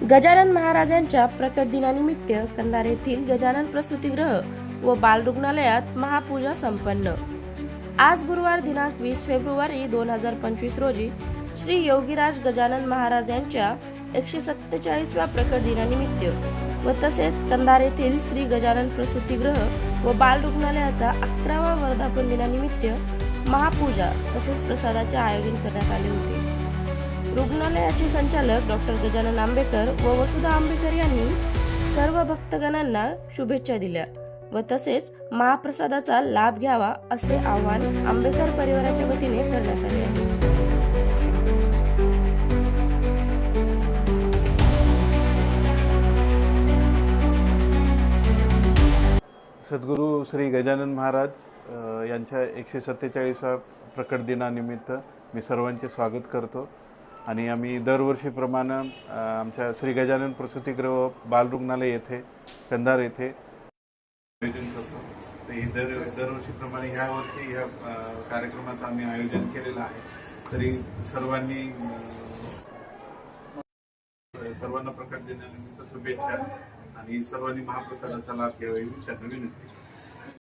गजानन महाराजांच्या प्रकट दिनानिमित्त कंधार येथील गजानन प्रसूतीगृह व बाल रुग्णालयात महापूजा संपन्न. आज गुरुवार दिनांक वीस फेब्रुवारी दोन हजार पंचवीस रोजी श्री योगीराज गजानन महाराज यांच्या एकशे सत्तेचाळीसव्या प्रकट दिनानिमित्त व तसेच कंधार येथील श्री गजानन प्रसूतीगृह व बाल रुग्णालयाचा अकरावा वर्धापन दिनानिमित्त महापूजा तसेच प्रसादाचे आयोजन करण्यात आले होते. रुग्णालयाचे संचालक डॉक्टर गजानन आंबेकर व वसुधा आंबेकर यांनी सर्व भक्तगणांना शुभेच्छा दिल्या व तसेच महाप्रसादाचा लाभ घ्यावा असे आवाहन आंबेकर परिवाराच्या वतीने करण्यात आले आहे. सद्गुरू श्री गजानन महाराज यांच्या एकशे सत्तेचाळीसव्या प्रकट दिनानिमित्त मी सर्वांचे स्वागत करतो. आणि आम्ही दरवर्षीप्रमाणे आमच्या श्री गजानन प्रसूतीगृह बाल रुग्णालय येथे कंधार येथे आयोजन करतो. तर हे दर दरवर्षीप्रमाणे ह्या वर्षी ह्या कार्यक्रमाचं आम्ही आयोजन केलेलं आहे. तरी सर्वांनी सर्वांना प्रकट देण्यानिमित्त शुभेच्छा आणि सर्वांनी महाप्रसादाचा लाभ घ्यावा ही त्यांना विनंती.